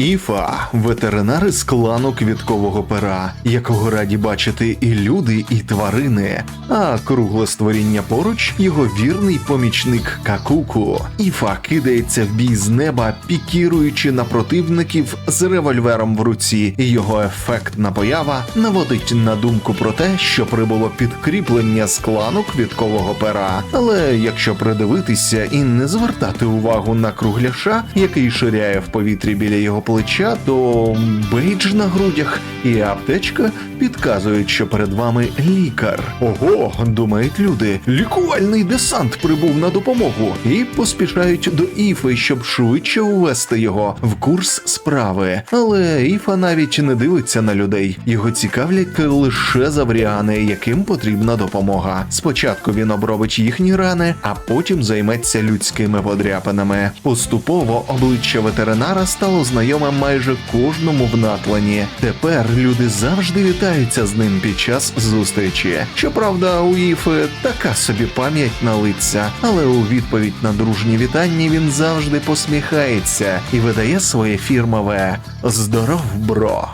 Іфа ветеринари з клану квіткового пера, якого раді бачити і люди, і тварини. А кругле створіння поруч його вірний помічник Какуку. Іфа кидається в бій з неба, пікіруючи на противників з револьвером в руці. Його ефектна поява наводить на думку про те, що прибуло підкріплення з клану квіткового пера. Але якщо придивитися і не звертати увагу на кругляша, який ширяє в повітрі біля його плеча, то бейдж на грудях і аптечка підказують, що перед вами лікар. Ого, думають люди, лікувальний десант прибув на допомогу і поспішають до Іфи, щоб швидше увести його в курс справи. Але Іфа навіть не дивиться на людей. Його цікавлять лише завріани, яким потрібна допомога. Спочатку він обробить їхні рани, а потім займеться людськими подряпинами. Поступово обличчя ветеринара стало знайоме майже кожному в натлані. Тепер люди завжди вітаються з ним під час зустрічі. Щоправда, у Іфи така собі пам'ять на лиця, але у відповідь на дружні вітання він завжди посміхається і видає своє фірмове Здоров, бро.